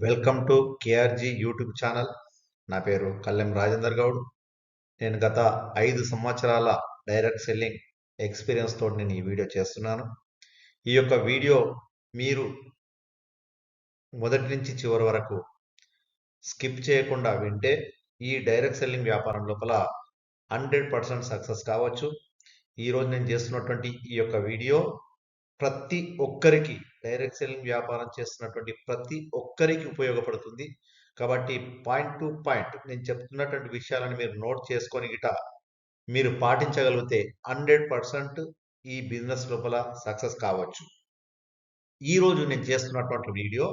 Welcome to KRG YouTube channel. నా పేరు కల్లెం రాజేందర్ గౌడ్. నేను గత ఐదు సంవత్సరాల డైరెక్ట్ సెల్లింగ్ ఎక్స్పీరియన్స్ తోటి నేను ఈ వీడియో చేస్తున్నాను. ఈ యొక్క వీడియో మీరు మొదటి నుంచి చివరి వరకు స్కిప్ చేయకుండా వింటే ఈ డైరెక్ట్ సెల్లింగ్ వ్యాపారం లోపల హండ్రెడ్ పర్సెంట్ సక్సెస్ కావచ్చు. ఈరోజు నేను చేస్తున్నటువంటి ఈ యొక్క వీడియో ప్రతి ఒక్కరికి డైరెక్ట్ సెల్లింగ్ వ్యాపారం చేస్తున్నటువంటి ప్రతి ఒక్కరికి ఉపయోగపడుతుంది. కాబట్టి పాయింట్ టు పాయింట్ నేను చెప్తున్నటువంటి విషయాలను మీరు నోట్ చేసుకొని గిట మీరు పాటించగలిగితే హండ్రెడ్ పర్సెంట్ ఈ బిజినెస్ లోపల సక్సెస్ కావచ్చు. ఈరోజు నేను చేస్తున్నటువంటి వీడియో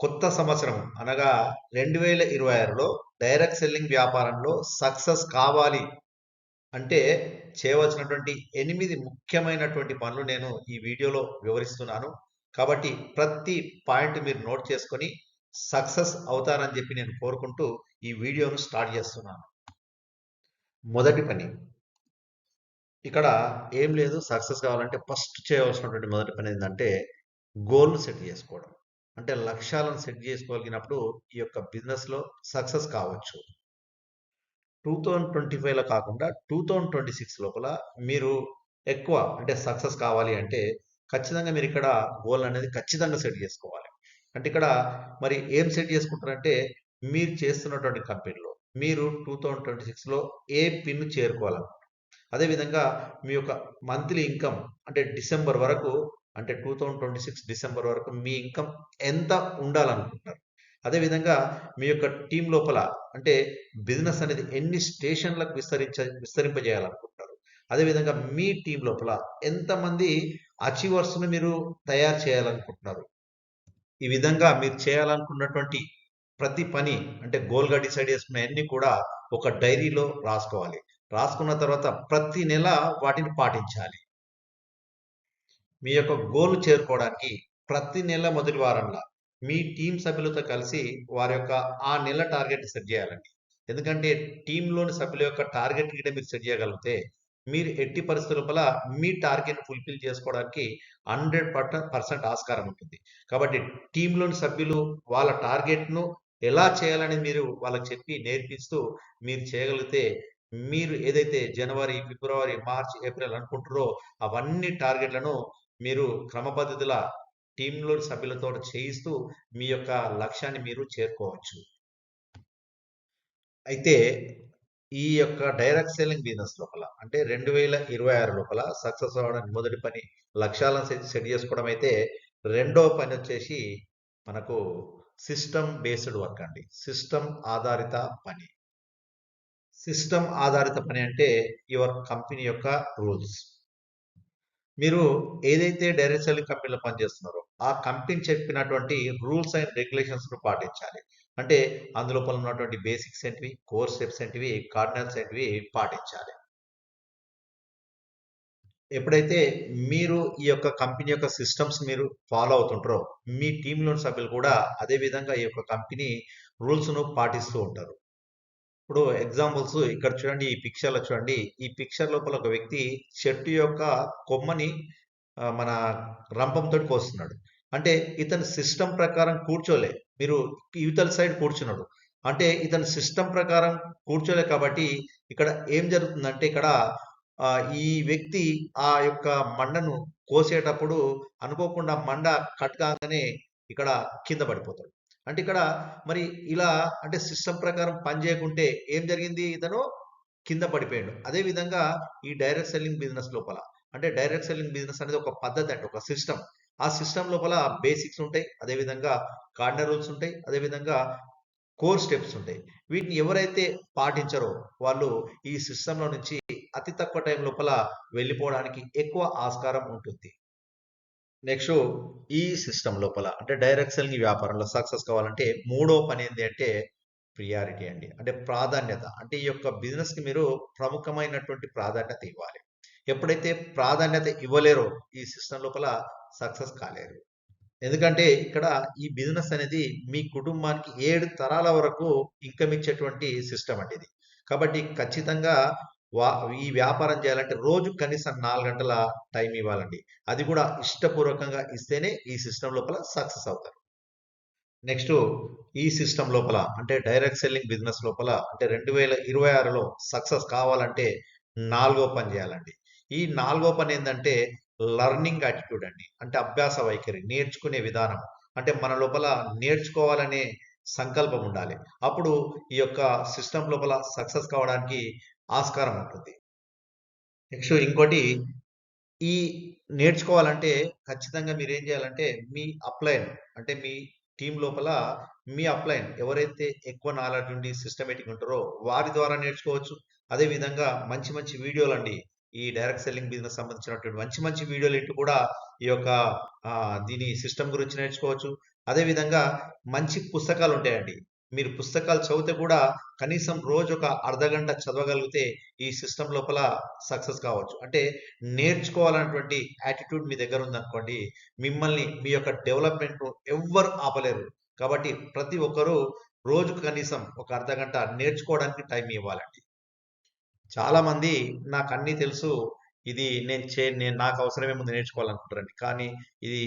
కొత్త సంవత్సరం అనగా రెండు వేల ఇరవై ఆరులో డైరెక్ట్ సెల్లింగ్ వ్యాపారంలో సక్సెస్ కావాలి అంటే చేయవలసినటువంటి ఎనిమిది ముఖ్యమైనటువంటి పనులు నేను ఈ వీడియోలో వివరిస్తున్నాను. కాబట్టి ప్రతి పాయింట్ మీరు నోట్ చేసుకొని సక్సెస్ అవుతారని చెప్పి నేను కోరుకుంటూ ఈ వీడియోను స్టార్ట్ చేస్తున్నాను. మొదటి పని. ఇక్కడ ఏం లేదు సక్సెస్ కావాలంటే ఫస్ట్ చేయవలసినటువంటి మొదటి పని ఏంటంటే గోల్ను సెట్ చేసుకోవడం. అంటే లక్ష్యాలను సెట్ చేసుకోగలిగినప్పుడు ఈ యొక్క బిజినెస్లో సక్సెస్ కావచ్చు. టూ థౌజండ్ ట్వంటీ ఫైవ్లో కాకుండా టూ థౌజండ్ ట్వంటీ సిక్స్ లోపల మీరు ఎక్కువ అంటే సక్సెస్ కావాలి అంటే ఖచ్చితంగా మీరు ఇక్కడ గోల్ అనేది ఖచ్చితంగా సెట్ చేసుకోవాలి. అంటే ఇక్కడ మరి ఏం సెట్ చేసుకుంటారంటే మీరు చేస్తున్నటువంటి కంపెనీలో మీరు టూ థౌజండ్ ట్వంటీ సిక్స్లో ఏ పిన్ చేరుకోవాలన్నమాట అదేవిధంగా మీ యొక్క మంత్లీ ఇన్కమ్ అంటే డిసెంబర్ వరకు అంటే two thousand twenty six December వరకు మీ ఇన్కమ్ ఎంత ఉండాలనుకుంటారు అదేవిధంగా మీ యొక్క టీం లోపల అంటే బిజినెస్ అనేది ఎన్ని స్టేషన్లకు విస్తరించ విస్తరింపజేయాలనుకుంటున్నారు? అదేవిధంగా మీ టీం లోపల ఎంతమంది అచీవర్స్ను మీరు తయారు చేయాలనుకుంటున్నారు? ఈ విధంగా మీరు చేయాలనుకున్నటువంటి ప్రతి పని అంటే గోల్గా డిసైడ్ చేసుకున్న అన్ని కూడా ఒక డైరీలో రాసుకోవాలి. రాసుకున్న తర్వాత ప్రతి నెల వాటిని పాటించాలి. మీ యొక్క గోల్ చేరుకోవడానికి ప్రతి నెల మొదటి వారంలో మీ టీం సభ్యులతో కలిసి వారి యొక్క ఆ నెల టార్గెట్ సెట్ చేయాలండి. ఎందుకంటే టీంలోని సభ్యుల యొక్క టార్గెట్ గిట్ట మీరు సెట్ చేయగలిగితే మీరు ఎట్టి పరిస్థితుల లోపల మీ టార్గెట్ ఫుల్ఫిల్ చేసుకోవడానికి హండ్రెడ్ పర్సెంట్ ఆస్కారం ఉంటుంది. కాబట్టి టీంలోని సభ్యులు వాళ్ళ టార్గెట్ను ఎలా చేయాలని మీరు వాళ్ళకి చెప్పి నేర్పిస్తూ మీరు చేయగలిగితే మీరు ఏదైతే జనవరి ఫిబ్రవరి మార్చ్ ఏప్రిల్ అనుకుంటారో అవన్నీ టార్గెట్లను మీరు క్రమపద్ధతిలో టీంలో సభ్యులతో చేయిస్తూ మీ యొక్క లక్ష్యాన్ని మీరు చేరుకోవచ్చు. అయితే ఈ యొక్క డైరెక్ట్ సెల్లింగ్ బిజినెస్ లోపల అంటే రెండు వేల ఇరవై ఆరు లోపల సక్సెస్ అవ్వడానికి మొదటి పని లక్ష్యాలను సెట్ సెట్ చేసుకోవడం అయితే రెండో పని వచ్చేసి మనకు సిస్టమ్ బేస్డ్ వర్క్ అండి. సిస్టమ్ ఆధారిత పని. సిస్టమ్ ఆధారిత పని అంటే యువర్ కంపెనీ యొక్క రూల్స్. మీరు ఏదైతే డైరెక్ట్ సెల్లింగ్ కంపెనీలో పనిచేస్తున్నారో ఆ కంపెనీ చెప్పినటువంటి రూల్స్ అండ్ రెగ్యులేషన్స్ను పాటించాలి. అంటే అందులోపల ఉన్నటువంటి బేసిక్స్ ఏంటివి? కోర్ స్టెప్స్ ఏంటివి? కార్డినల్స్ ఏంటివి? పాటించాలి. ఎప్పుడైతే మీరు ఈ యొక్క కంపెనీ యొక్క సిస్టమ్స్ మీరు ఫాలో అవుతుంటారో మీ టీంలోని సభ్యులు కూడా అదే విధంగా ఈ యొక్క కంపెనీ రూల్స్ను పాటిస్తూ ఉంటారు. ఇప్పుడు ఎగ్జాంపుల్స్ ఇక్కడ చూడండి ఈ పిక్చర్లో చూడండి. ఈ పిక్చర్ లోపల ఒక వ్యక్తి చెట్టు యొక్క కొమ్మని మన రంపంతో కోస్తున్నాడు. అంటే ఇతని సిస్టమ్ ప్రకారం కూర్చోలే. మీరు యువతల సైడ్ కూర్చున్నాడు. అంటే ఇతని సిస్టమ్ ప్రకారం కూర్చోలే కాబట్టి ఇక్కడ ఏం జరుగుతుందంటే ఇక్కడ ఈ వ్యక్తి ఆ యొక్క మండను కోసేటప్పుడు అనుకోకుండా మండ కట్ కాగానే ఇక్కడ కింద పడిపోతాడు. అంటే ఇక్కడ మరి ఇలా అంటే సిస్టమ్ ప్రకారం పని చేయకుంటే ఏం జరిగింది ఇతను? కింద పడిపోయాడు. అదే విధంగా ఈ డైరెక్ట్ సెల్లింగ్ బిజినెస్ లోపల. అంటే డైరెక్ట్ సెల్లింగ్ బిజినెస్ అనేది ఒక పద్ధతి అంటే ఒక సిస్టమ్. ఆ సిస్టమ్ లోపల బేసిక్స్ ఉంటాయి అదేవిధంగా కార్డర్ రూల్స్ ఉంటాయి అదేవిధంగా కోర్ స్టెప్స్ ఉంటాయి. వీటిని ఎవరైతే పాటించరో వాళ్ళు ఈ సిస్టంలో నుంచి అతి తక్కువ టైం లోపల వెళ్ళిపోవడానికి ఎక్కువ ఆస్కారం ఉంటుంది. నెక్స్ట్ ఈ సిస్టమ్ లోపల అంటే డైరెక్ట్ సెల్లింగ్ వ్యాపారంలో సక్సెస్ కావాలంటే మూడో పని ఏంటి అంటే ప్రియారిటీ అండి. అంటే ప్రాధాన్యత. అంటే ఈ యొక్క బిజినెస్కి మీరు ప్రముఖమైనటువంటి ప్రాధాన్యత ఇవ్వాలి. ఎప్పుడైతే ప్రాధాన్యత ఇవ్వలేరో ఈ సిస్టమ్ లోపల సక్సెస్ కాలేరు. ఎందుకంటే ఇక్కడ ఈ బిజినెస్ అనేది మీ కుటుంబానికి ఏడు తరాల వరకు ఇన్కమ్ ఇచ్చేటువంటి సిస్టమ్ అండి ఇది. కాబట్టి ఖచ్చితంగా వా ఈ వ్యాపారం చేయాలంటే రోజు కనీసం నాలుగు గంటల టైం ఇవ్వాలండి. అది కూడా ఇష్టపూర్వకంగా ఇస్తేనే ఈ సిస్టమ్ లోపల సక్సెస్ అవుతారు. నెక్స్ట్ ఈ సిస్టమ్ లోపల అంటే డైరెక్ట్ సెల్లింగ్ బిజినెస్ లోపల అంటే రెండు వేల ఇరవై ఆరులో సక్సెస్ కావాలంటే నాలుగో పని చేయాలండి. ఈ నాలుగో పని ఏంటంటే లర్నింగ్ యాటిట్యూడ్ అండి. అంటే అభ్యాస వైఖరి నేర్చుకునే విధానం. అంటే మన లోపల నేర్చుకోవాలనే సంకల్పం ఉండాలి. అప్పుడు ఈ యొక్క సిస్టమ్ లోపల సక్సెస్ కావడానికి ఆస్కారం ఉంటుంది. నెక్స్ట్ ఇంకోటి ఈ నేర్చుకోవాలంటే ఖచ్చితంగా మీరు ఏం చేయాలంటే మీ అప్లైన్ అంటే మీ టీం లోపల మీ అప్లైన్ ఎవరైతే ఎక్కువ నాలెడ్జ్ ఉండి సిస్టమేటిక్ ఉంటారో వారి ద్వారా నేర్చుకోవచ్చు. అదే విధంగా మంచి మంచి వీడియోలు అండి ఈ డైరెక్ట్ సెల్లింగ్ బిజినెస్ సంబంధించినటువంటి మంచి మంచి వీడియోలు ఇంటూ కూడా ఈ యొక్క దీని సిస్టమ్ గురించి నేర్చుకోవచ్చు. అదే విధంగా మంచి పుస్తకాలు ఉంటాయండి. మీరు పుస్తకాలు చదివితే కూడా కనీసం రోజు ఒక అర్ధ గంట చదవగలిగితే ఈ సిస్టమ్ లోపల సక్సెస్ కావచ్చు. అంటే నేర్చుకోవాలన్నటువంటి యాటిట్యూడ్ మీ దగ్గర ఉందనుకోండి మిమ్మల్ని మీ యొక్క డెవలప్మెంట్ ఎవ్వరు ఆపలేరు. కాబట్టి ప్రతి ఒక్కరూ రోజుకు కనీసం ఒక అర్ధ గంట నేర్చుకోవడానికి టైం ఇవ్వాలండి. చాలామంది నాకు అన్నీ తెలుసు. ఇది నేను చే నేను నాకు అవసరమే ముందు నేర్చుకోవాలనుకుంటారండి. కానీ ఇది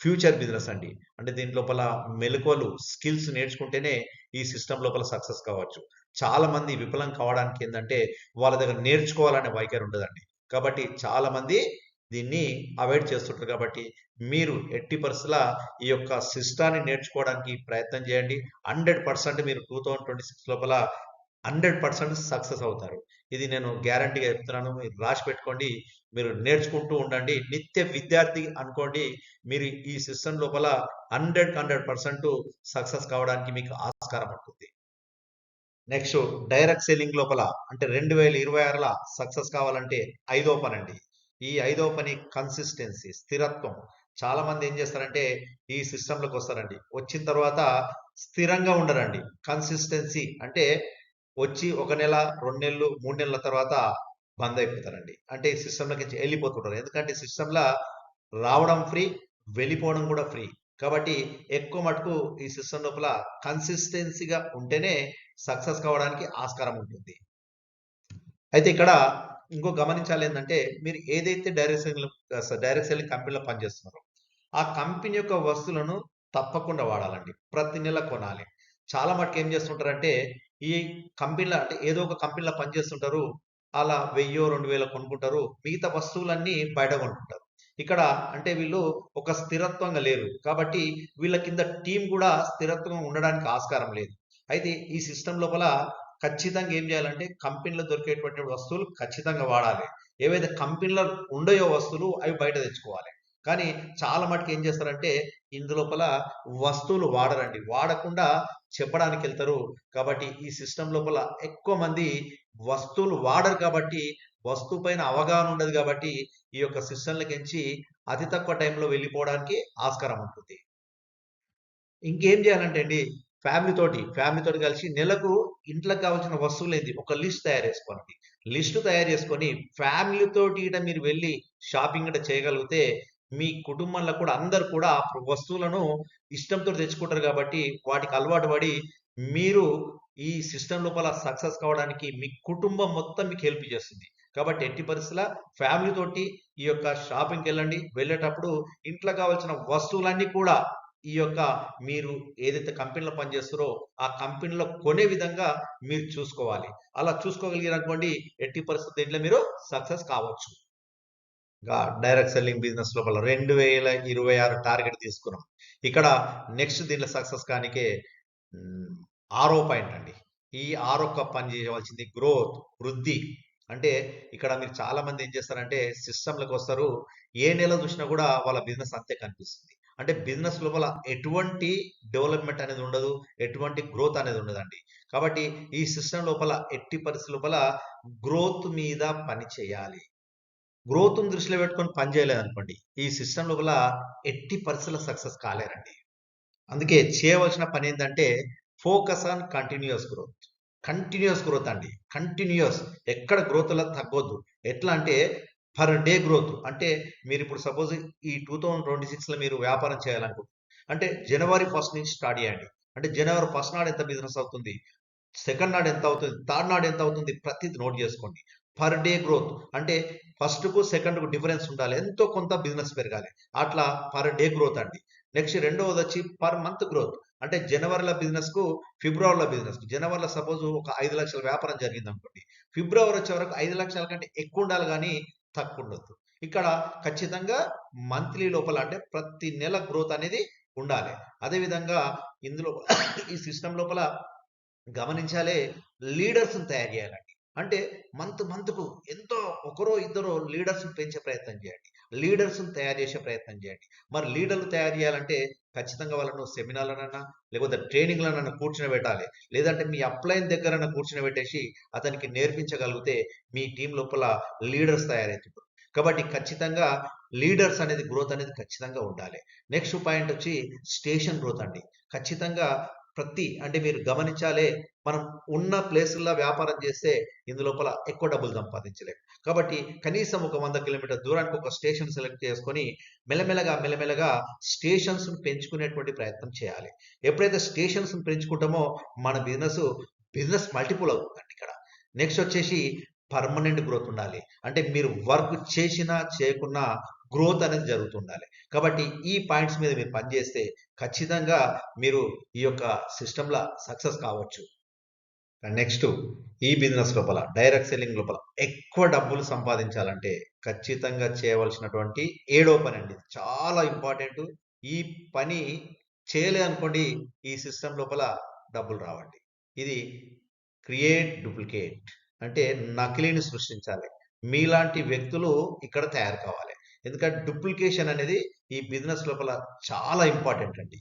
ఫ్యూచర్ బిజినెస్ అండి. అంటే దీని లోపల మెలకువలు స్కిల్స్ నేర్చుకుంటేనే ఈ సిస్టమ్ లోపల సక్సెస్ కావచ్చు. చాలా మంది విఫలం కావడానికి ఏంటంటే వాళ్ళ దగ్గర నేర్చుకోవాలనే వైఖరి ఉండదండి. కాబట్టి చాలా మంది దీన్ని అవాయిడ్ చేస్తుంటారు. కాబట్టి మీరు ఎట్టి పరిస్థితుల ఈ యొక్క సిస్టాన్ని నేర్చుకోవడానికి ప్రయత్నం చేయండి. హండ్రెడ్ పర్సెంట్ మీరు టూ థౌజండ్ ట్వంటీ సిక్స్ లోపల హండ్రెడ్ పర్సెంట్ సక్సెస్ అవుతారు. ఇది నేను గ్యారంటీగా చెప్తున్నాను. మీరు రాసి పెట్టుకోండి. మీరు నేర్చుకుంటూ ఉండండి. నిత్య విద్యార్థి అనుకోండి. మీరు ఈ సిస్టమ్ లోపల హండ్రెడ్ హండ్రెడ్ పర్సెంట్ సక్సెస్ కావడానికి మీకు ఆస్కారం ఉంటుంది. నెక్స్ట్ డైరెక్ట్ సెల్లింగ్ లోపల అంటే రెండు వేల ఇరవై ఆరుల సక్సెస్ కావాలంటే ఐదో పని అండి. ఈ ఐదో పని కన్సిస్టెన్సీ స్థిరత్వం. చాలా మంది ఏం చేస్తారంటే ఈ సిస్టంలోకి వస్తారండి. వచ్చిన తర్వాత స్థిరంగా ఉండరండి. కన్సిస్టెన్సీ అంటే వచ్చి ఒక నెల రెండు నెలలు మూడు నెలల తర్వాత బంద్ అయిపోతారండి. అంటే ఈ సిస్టంలోకి వెళ్ళిపోతుంటారు. ఎందుకంటే సిస్టంలో రావడం ఫ్రీ వెళ్ళిపోవడం కూడా ఫ్రీ కాబట్టి ఎక్కువ మటుకు ఈ సిస్టమ్ లోపల కన్సిస్టెన్సీగా ఉంటేనే సక్సెస్ కావడానికి ఆస్కారం ఉంటుంది. అయితే ఇక్కడ ఇంకో గమనించాలి ఏంటంటే మీరు ఏదైతే డైరెక్ట్ సెల్లింగ్ డైరెక్ట్ సెల్లింగ్ కంపెనీలో పనిచేస్తున్నారో ఆ కంపెనీ యొక్క వస్తువులను తప్పకుండా వాడాలండి. ప్రతి నెల కొనాలి. చాలా మటుకు ఏం చేస్తుంటారంటే ఈ కంపెనీలో అంటే ఏదో ఒక కంపెనీలో పనిచేస్తుంటారు అలా వెయ్యో రెండు వేల కొనుక్కుంటారు. మిగతా వస్తువులన్నీ బయట కొనుక్కుంటారు. ఇక్కడ అంటే వీళ్ళు ఒక స్థిరత్వంగా లేరు. కాబట్టి వీళ్ళ కింద టీం కూడా స్థిరత్వం ఉండడానికి ఆస్కారం లేదు. అయితే ఈ సిస్టమ్ లోపల ఖచ్చితంగా ఏం చేయాలంటే కంపెనీలో దొరికేటువంటి వస్తువులు ఖచ్చితంగా వాడాలి. ఏవైతే కంపెనీలో ఉండయో వస్తువులు అవి బయట తెచ్చుకోవాలి. కానీ చాలా మటుకు ఏం చేస్తారంటే ఇందులోపల వస్తువులు వాడరండి. వాడకుండా చెప్పడానికి వెళ్తారు. కాబట్టి ఈ సిస్టమ్ లోపల ఎక్కువ మంది వస్తువులు వాడరు కాబట్టి వస్తువు పైన అవగాహన ఉండదు కాబట్టి ఈ యొక్క సిస్టంలకించి అతి తక్కువ టైంలో వెళ్ళిపోవడానికి ఆస్కారం ఉంటుంది. ఇంకేం చేయాలంటే అండి ఫ్యామిలీ తోటి ఫ్యామిలీ తోటి కలిసి నెలకు ఇంట్లోకి కావాల్సిన వస్తువులు ఏంటి ఒక లిస్ట్ తయారు చేసుకోండి. లిస్ట్ తయారు చేసుకొని ఫ్యామిలీ తోటి మీరు వెళ్ళి షాపింగ్ కూడా చేయగలిగితే మీ కుటుంబంలో కూడా అందరు కూడా ఆ వస్తువులను ఇష్టంతో తెచ్చుకుంటారు కాబట్టి వాటికి అలవాటు పడి మీరు ఈ సిస్టమ్ లోపల సక్సెస్ కావడానికి మీ కుటుంబం మొత్తం మీకు హెల్ప్ చేస్తుంది. కాబట్టి ఎట్టి పరిస్థితుల ఫ్యామిలీ తోటి ఈ యొక్క షాపింగ్కి వెళ్ళండి. వెళ్ళేటప్పుడు ఇంట్లో కావాల్సిన వస్తువులన్నీ కూడా ఈ యొక్క మీరు ఏదైతే కంపెనీలో పనిచేస్తారో ఆ కంపెనీలో కొనే విధంగా మీరు చూసుకోవాలి. అలా చూసుకోగలిగిరనుకోండి ఎట్టి పరిస్థితి దీంట్లో మీరు సక్సెస్ కావచ్చు. డైరెక్ట్ సెల్లింగ్ బిజినెస్ లోపల రెండు వేల ఇరవై ఆరు టార్గెట్ తీసుకున్నాం. ఇక్కడ నెక్స్ట్ దీంట్లో సక్సెస్ కానికే ఆరో పాయింట్ అండి. ఈ ఆరొక్క పని చేయవలసింది గ్రోత్ వృద్ధి. అంటే ఇక్కడ మీరు చాలా మంది ఏం చేస్తారంటే సిస్టంలకు వస్తారు. ఏ నెల చూసినా కూడా వాళ్ళ బిజినెస్ అంతే కనిపిస్తుంది. అంటే బిజినెస్ లోపల ఎటువంటి డెవలప్మెంట్ అనేది ఉండదు ఎటువంటి గ్రోత్ అనేది ఉండదండి. కాబట్టి ఈ సిస్టమ్ లోపల ఎట్టి పరిస్థితి లోపల గ్రోత్ మీద పని చేయాలి. గ్రోత్ దృష్టిలో పెట్టుకొని పని అనుకోండి ఈ సిస్టమ్ లోపల ఎట్టి పరిస్థితుల సక్సెస్ కాలేరండి. అందుకే చేయవలసిన పని ఏంటంటే focus on continuous growth. Continuous growth అండి. కంటిన్యూస్ ఎక్కడ గ్రోత్ అలా తగ్గొద్దు. ఎట్లా అంటే పర్ డే గ్రోత్. అంటే మీరు ఇప్పుడు సపోజ్ ఈ టూ థౌజండ్ ట్వంటీ సిక్స్లో మీరు వ్యాపారం చేయాలనుకుంటున్నారు అంటే జనవరి ఫస్ట్ నుంచి స్టార్ట్ చేయండి. అంటే జనవరి ఫస్ట్ నాడు ఎంత బిజినెస్ అవుతుంది? సెకండ్ నాడు ఎంత అవుతుంది? థర్డ్ నాడు ఎంత అవుతుంది? ప్రతిది నోట్ చేసుకోండి. Per day growth. అంటే ఫస్ట్కు సెకండ్కు డిఫరెన్స్ ఉండాలి. ఎంతో కొంత బిజినెస్ పెరగాలి. అట్లా పర్ డే గ్రోత్ అండి. నెక్స్ట్ రెండవది వచ్చి పర్ మంత్ గ్రోత్. అంటే జనవరిలో బిజినెస్కు ఫిబ్రవరిలో బిజినెస్కు జనవరిలో సపోజ్ ఒక ఐదు లక్షల వ్యాపారం జరిగింది అనుకోండి ఫిబ్రవరి వచ్చే వరకు ఐదు లక్షల కంటే ఎక్కువ ఉండాలి కానీ తక్కువ ఉండొద్దు ఇక్కడ ఖచ్చితంగా మంత్లీ లోపల అంటే ప్రతి నెల గ్రోత్ అనేది ఉండాలి. అదేవిధంగా ఇందులో ఈ సిస్టమ్ లోపల గమనించాలే లీడర్స్ తయారు చేయాలండి. అంటే మంత్ మంత్కు ఎంతో ఒకరో ఇద్దరో లీడర్స్ పెంచే ప్రయత్నం చేయండి. లీడర్స్ తయారు చేసే ప్రయత్నం చేయండి. మరి లీడర్లు తయారు చేయాలంటే ఖచ్చితంగా వాళ్ళను సెమినార్లనన్నా లేకపోతే ట్రైనింగ్లనన్నా కూర్చుని పెట్టాలి లేదంటే మీ అప్లైన్ దగ్గరన్నా కూర్చుని పెట్టేసి అతనికి నేర్పించగలిగితే మీ టీం లోపల లీడర్స్ తయారవుతారు కాబట్టి ఖచ్చితంగా లీడర్స్ అనేది గ్రోత్ అనేది ఖచ్చితంగా ఉండాలి. నెక్స్ట్ పాయింట్ వచ్చి స్టేషన్ గ్రోత్ అండి. ఖచ్చితంగా ప్రతి అంటే మీరు గమనించాలే మనం ఉన్న ప్లేసుల్లో వ్యాపారం చేస్తే ఇందులోపల ఎక్కువ డబ్బులు సంపాదించలేము కాబట్టి కనీసం ఒక వంద కిలోమీటర్ దూరానికి ఒక స్టేషన్ సెలెక్ట్ చేసుకొని మెల్లమెల్లగా మెల్లమెల్లగా స్టేషన్స్ పెంచుకునేటువంటి ప్రయత్నం చేయాలి. ఎప్పుడైతే స్టేషన్స్ పెంచుకుంటామో మన బిజినెస్ బిజినెస్ మల్టిపుల్ అవుతుందండి ఇక్కడ. నెక్స్ట్ వచ్చేసి పర్మనెంట్ గ్రోత్ ఉండాలి. అంటే మీరు వర్క్ చేసినా చేయకున్నా గ్రోత్ అనేది జరుగుతుండాలి. కాబట్టి ఈ పాయింట్స్ మీద మీరు పనిచేస్తే ఖచ్చితంగా మీరు ఈ యొక్క సిస్టంలో సక్సెస్ కావచ్చు. నెక్స్ట్ ఈ బిజినెస్ లోపల డైరెక్ట్ సెల్లింగ్ లోపల ఎక్కువ డబ్బులు సంపాదించాలంటే ఖచ్చితంగా చేయవలసినటువంటి ఏడో పని అండి. చాలా ఇంపార్టెంట్ ఈ పని చేయలే అనుకోండి ఈ సిస్టమ్ లోపల డబ్బులు రావండి. ఇది క్రియేట్ డూప్లికేట్ అంటే నకిలీని సృష్టించాలి. మీలాంటి వ్యక్తులు ఇక్కడ తయారు కావాలి. ఎందుకంటే డూప్లికేషన్ అనేది ఈ బిజినెస్ లోపల చాలా ఇంపార్టెంట్ అండి.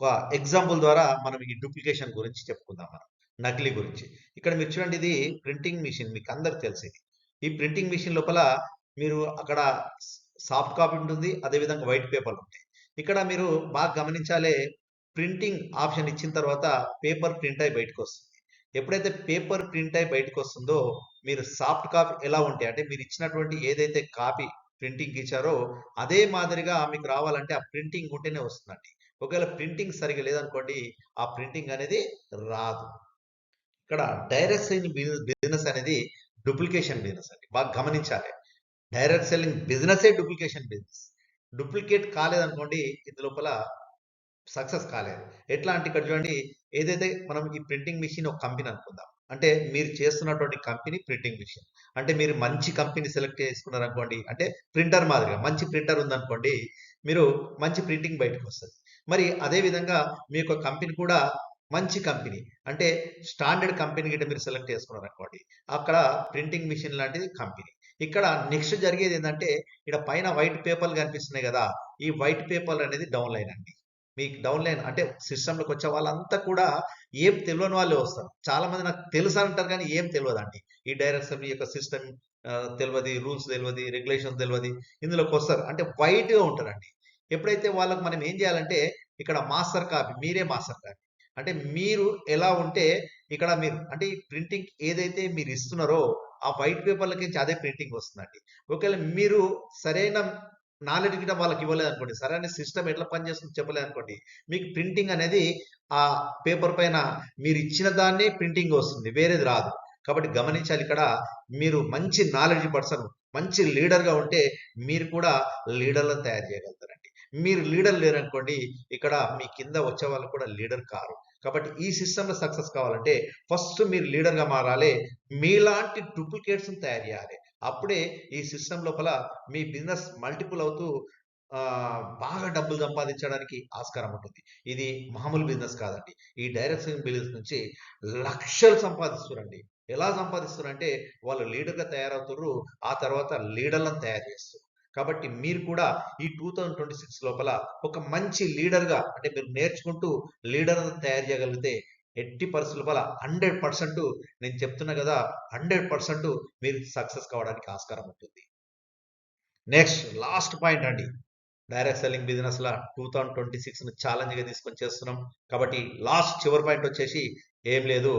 ఒక ఎగ్జాంపుల్ ద్వారా మనం ఈ డూప్లికేషన్ గురించి చెప్పుకుందాం మనం నకిలీ గురించి. ఇక్కడ మీరు చూడండి ఇది ప్రింటింగ్ మిషన్ మీకు అందరికి తెలిసింది. ఈ ప్రింటింగ్ మిషన్ లోపల మీరు అక్కడ సాఫ్ట్ కాపీ ఉంటుంది అదేవిధంగా వైట్ పేపర్లు ఉంటాయి. ఇక్కడ మీరు బాగా గమనించాలే ప్రింటింగ్ ఆప్షన్ ఇచ్చిన తర్వాత పేపర్ ప్రింట్ అయి బయటకు వస్తుంది. ఎప్పుడైతే పేపర్ ప్రింట్ అయి బయటకు వస్తుందో మీరు సాఫ్ట్ కాపీ ఎలా ఉంటాయి? అంటే మీరు ఇచ్చినటువంటి ఏదైతే కాపీ ప్రింటింగ్ ఇచ్చారో అదే మాదిరిగా మీకు రావాలంటే ఆ ప్రింటింగ్ ఉంటేనే వస్తుందండి. ఒకవేళ ప్రింటింగ్ సరిగా లేదనుకోండి ఆ ప్రింటింగ్ అనేది రాదు. ఇక్కడ డైరెక్ట్ సెల్లింగ్ బిజినెస్ అనేది డూప్లికేషన్ బిజినెస్ అండి. బాగా గమనించాలి. డైరెక్ట్ సెల్లింగ్ బిజినెసే డూప్లికేషన్ బిజినెస్. డూప్లికేట్ కాలేదనుకోండి ఇందు లోపల సక్సెస్ కాలేదు. ఎట్లా అంటే ఇక్కడ చూడండి ఏదైతే మనం ఈ ప్రింటింగ్ మిషన్ ఒక కంపెనీ అనుకుందాం. అంటే మీరు చేస్తున్నటువంటి కంపెనీ ప్రింటింగ్ మిషన్ అంటే మీరు మంచి కంపెనీ సెలెక్ట్ చేసుకున్నారు అనుకోండి అంటే ప్రింటర్ మాదిరిగా మంచి ప్రింటర్ ఉందనుకోండి మీరు మంచి ప్రింటింగ్ బయటకు వస్తుంది. మరి అదే విధంగా మీ యొక్క కంపెనీ కూడా మంచి కంపెనీ అంటే స్టాండర్డ్ కంపెనీ గిట్ట మీరు సెలెక్ట్ చేసుకున్నారు అనుకోండి అక్కడ ప్రింటింగ్ మిషన్ లాంటిది కంపెనీ. ఇక్కడ నెక్స్ట్ జరిగేది ఏంటంటే ఇక్కడ పైన వైట్ పేపర్లు కనిపిస్తున్నాయి కదా ఈ వైట్ పేపర్ అనేది డౌన్ లైన్ అండి. మీకు డౌన్లైన్ అంటే సిస్టంలోకి వచ్చే వాళ్ళంతా కూడా ఏం తెలియని వాళ్ళే వస్తారు. చాలా మంది నాకు తెలుసు అంటారు కానీ ఏం తెలియదు అండి ఈ డైరెక్షన్ యొక్క సిస్టమ్ తెలియదు రూల్స్ తెలియదు రెగ్యులేషన్స్ తెలియదు ఇందులోకి వస్తారు. అంటే వైట్గా ఉంటారండి. ఎప్పుడైతే వాళ్ళకి మనం ఏం చేయాలంటే ఇక్కడ మాస్టర్ కాపీ మీరే మాస్టర్ కాపీ. అంటే మీరు ఎలా ఉంటే ఇక్కడ మీరు అంటే ఈ ప్రింటింగ్ ఏదైతే మీరు ఇస్తున్నారో ఆ వైట్ పేపర్లకి అదే ప్రింటింగ్ వస్తుందండి. ఒకవేళ మీరు సరైన నాలెడ్జ్ గిట్ట వాళ్ళకి ఇవ్వలేదు అనుకోండి సరైన సిస్టమ్ ఎట్లా పనిచేస్తుందో చెప్పలేదు అనుకోండి మీకు ప్రింటింగ్ అనేది ఆ పేపర్ పైన మీరు ఇచ్చిన దాన్నే ప్రింటింగ్ వస్తుంది. వేరేది రాదు. కాబట్టి గమనించాలి ఇక్కడ మీరు మంచి నాలెడ్జ్ పర్సన్ మంచి లీడర్గా ఉంటే మీరు కూడా లీడర్లను తయారు చేయగలుగుతారండి. మీరు లీడర్ లేరనుకోండి ఇక్కడ మీ కింద వచ్చే వాళ్ళు కూడా లీడర్ కారు. కాబట్టి ఈ సిస్టంలో సక్సెస్ కావాలంటే ఫస్ట్ మీరు లీడర్గా మారాలి. మీలాంటి డూప్లికేట్స్ని తయారు చేయాలి. అప్పుడే ఈ సిస్టమ్ లోపల మీ బిజినెస్ మల్టిపుల్ అవుతూ బాగా డబ్బులు సంపాదించడానికి ఆస్కారం ఉంటుంది. ఇది మామూలు బిజినెస్ కాదండి. ఈ డైరెక్ట్ సేవింగ్ బిజినెస్ నుంచి లక్షలు సంపాదిస్తున్నారండి. ఎలా సంపాదిస్తున్నారంటే వాళ్ళు లీడర్గా తయారవుతారు ఆ తర్వాత లీడర్లను తయారు చేస్తారు కాబట్టి మీరు కూడా ఈ టూ థౌజండ్ ట్వంటీ సిక్స్ లోపల ఒక మంచి లీడర్గా అంటే మీరు నేర్చుకుంటూ లీడర్ తయారు చేయగలిగితే ఎట్టి పరిస్థితుల వల్ల హండ్రెడ్ పర్సెంట్ నేను చెప్తున్నా కదా హండ్రెడ్ పర్సెంట్ మీరు సక్సెస్ కావడానికి ఆస్కారం ఉంటుంది. నెక్స్ట్ లాస్ట్ పాయింట్ అండి. డైరెక్ట్ సెల్లింగ్ బిజినెస్లో టూ థౌజండ్ ట్వంటీ సిక్స్ని ఛాలెంజ్గా తీసుకొని చేస్తున్నాం. కాబట్టి లాస్ట్ చివరి పాయింట్ వచ్చేసి ఏం లేదు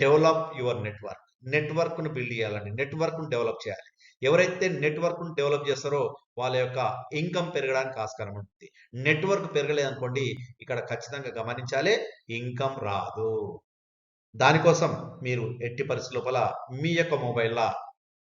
డెవలప్ యువర్ నెట్వర్క్. నెట్వర్క్ను బిల్డ్ చేయాలండి. నెట్వర్క్ను డెవలప్ చేయాలి. ఎవరైతే నెట్వర్క్ను డెవలప్ చేస్తారో వాళ్ళ యొక్క ఇన్కమ్ పెరగడానికి ఆస్కారం ఉంటుంది. నెట్వర్క్ పెరగలేదనుకోండి ఇక్కడ ఖచ్చితంగా గమనించాలి ఇన్కమ్ రాదు. దానికోసం మీరు ఎట్టి పరిస్థితి లోపల మీ యొక్క మొబైల్లా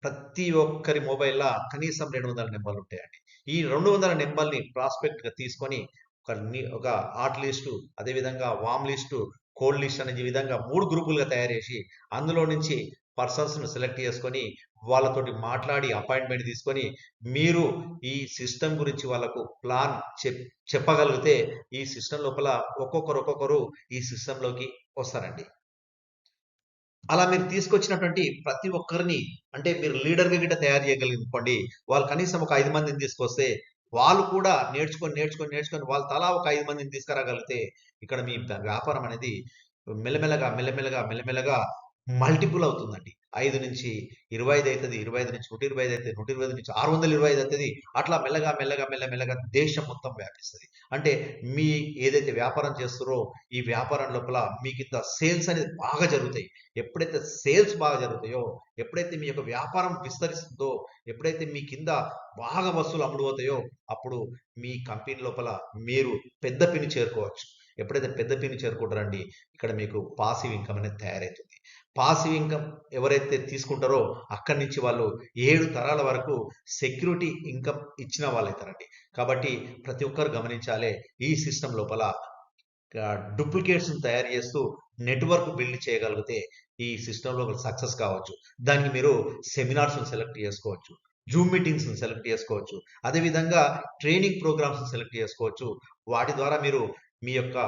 ప్రతి ఒక్కరి మొబైల్లా కనీసం రెండు వందల నెంబర్లు ఉంటాయండి. ఈ రెండు వందల నెంబర్ని ప్రాస్పెక్ట్గా తీసుకొని ఒక ఒక హాట్ లిస్టు అదేవిధంగా వామ్ లిస్టు కోల్డ్ లిస్ట్ అనే విధంగా మూడు గ్రూపులుగా తయారు చేసి అందులో నుంచి పర్సన్స్ను సెలెక్ట్ చేసుకొని వాళ్ళతోటి మాట్లాడి అపాయింట్మెంట్ తీసుకొని మీరు ఈ సిస్టమ్ గురించి వాళ్ళకు ప్లాన్ చెప్ చెప్పగలిగితే ఈ సిస్టమ్ లోపల ఒక్కొక్కరు ఒక్కొక్కరు ఈ సిస్టంలోకి వస్తారండి. అలా మీరు తీసుకొచ్చినటువంటి ప్రతి ఒక్కరిని అంటే మీరు లీడర్గా గిట్ట తయారు చేయగలిగిపోండి వాళ్ళు కనీసం ఒక ఐదు మందిని తీసుకొస్తే వాళ్ళు కూడా నేర్చుకొని నేర్చుకొని నేర్చుకొని వాళ్ళు తలా ఒక ఐదు మందిని తీసుకురాగలిగితే ఇక్కడ మీ వ్యాపారం అనేది మెల్లమెల్లగా మెల్లమెల్లగా మెల్లమెల్లగా మల్టిపుల్ అవుతుందండి. ఐదు నుంచి ఇరవై ఐదు అవుతుంది ఇరవై ఐదు నుంచి నూట ఇరవై ఐదు అవుతుంది నూట ఇరవై ఐదు నుంచి ఆరు వందల ఇరవై ఐదు అవుతుంది అట్లా మెల్లగా మెల్లగా మెల్ల మెల్లగా దేశం మొత్తం వ్యాపిస్తుంది. అంటే మీ ఏదైతే వ్యాపారం చేస్తారో ఈ వ్యాపారం లోపల మీకు ఇంత సేల్స్ అనేది బాగా జరుగుతాయి. ఎప్పుడైతే సేల్స్ బాగా జరుగుతాయో ఎప్పుడైతే మీ యొక్క వ్యాపారం విస్తరిస్తుందో ఎప్పుడైతే మీ కింద బాగా వస్తువులు అమ్ముడు అవుతాయో అప్పుడు మీ కంపెనీ లోపల మీరు పెద్ద పిని చేరుకోవచ్చు. ఎప్పుడైతే పెద్ద పిని చేరుకుంటారండి ఇక్కడ మీకు పాసివ్ ఇన్కమ్ అనేది తయారవుతుంది పాసివ్ ఇన్కమ్ ఎవరైతే తీసుకుంటారో అక్కడి నుంచి వాళ్ళు ఏడు తరాల వరకు సెక్యూరిటీ ఇన్కమ్ ఇచ్చిన వాళ్ళు అవుతారండి కాబట్టి ప్రతి ఒక్కరు గమనించాలే ఈ సిస్టమ్ లోపల డూప్లికేట్స్ తయారు చేస్తూ నెట్వర్క్ బిల్డ్ చేయగలిగితే ఈ సిస్టంలో సక్సెస్ కావచ్చు. దానికి మీరు సెమినార్స్ సెలెక్ట్ చేసుకోవచ్చు జూమ్ మీటింగ్స్ సెలెక్ట్ చేసుకోవచ్చు. అదేవిధంగా ట్రైనింగ్ ప్రోగ్రామ్స్ సెలెక్ట్ చేసుకోవచ్చు. వాటి ద్వారా మీరు మీ యొక్క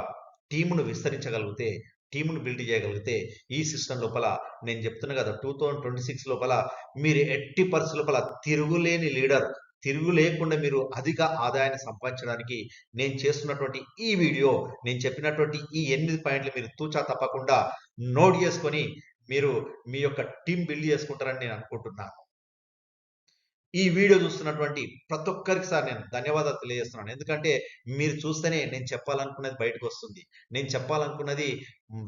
టీమును విస్తరించగలిగితే టీమును బిల్డ్ చేయగలిగితే ఈ సిస్టమ్ లోపల నేను చెప్తున్నా కదా టూ థౌజండ్ ట్వంటీ సిక్స్ లోపల మీరు ఎట్టి పర్స్ లోపల తిరుగులేని లీడర్ తిరుగు లేకుండా మీరు అధిక ఆదాయాన్ని సంపాదించడానికి నేను చేస్తున్నటువంటి ఈ వీడియో నేను చెప్పినటువంటి ఈ ఎనిమిది పాయింట్లు మీరు తూచా తప్పకుండా నోట్ చేసుకొని మీరు మీ యొక్క టీం బిల్డ్ చేసుకుంటారని నేను అనుకుంటున్నాను. ఈ వీడియో చూస్తున్నటువంటి ప్రతి ఒక్కరికి సార్ నేను ధన్యవాదాలు తెలియజేస్తున్నాను. ఎందుకంటే మీరు చూస్తేనే నేను చెప్పాలనుకున్నది బయటకు వస్తుంది. నేను చెప్పాలనుకున్నది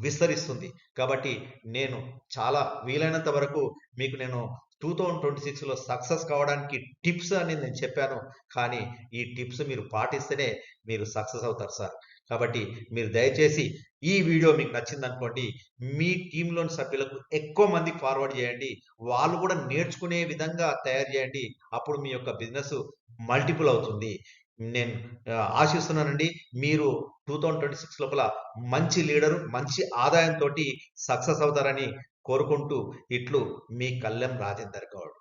విస్తరిస్తుంది. కాబట్టి నేను చాలా వీలైనంత వరకు మీకు నేను టూ థౌజండ్ ట్వంటీ సిక్స్లో సక్సెస్ కావడానికి టిప్స్ అనేది నేను చెప్పాను. కానీ ఈ టిప్స్ మీరు పాటిస్తేనే మీరు సక్సెస్ అవుతారు సార్. కాబట్టి మీరు దయచేసి ఈ వీడియో మీకు నచ్చింది అనుకోండి మీ టీంలోని సభ్యులకు ఎక్కువ మందికి ఫార్వర్డ్ చేయండి వాళ్ళు కూడా నేర్చుకునే విధంగా తయారు చేయండి అప్పుడు మీ యొక్క బిజినెస్ మల్టిపుల్ అవుతుంది. నేను ఆశిస్తున్నానండి మీరు టూ థౌజండ్ ట్వంటీ సిక్స్ లోపల మంచి లీడరు మంచి ఆదాయంతో సక్సెస్ అవుతారని కోరుకుంటూ ఇట్లు మీ కళ్ళెం రాజేందర్ గౌడ్.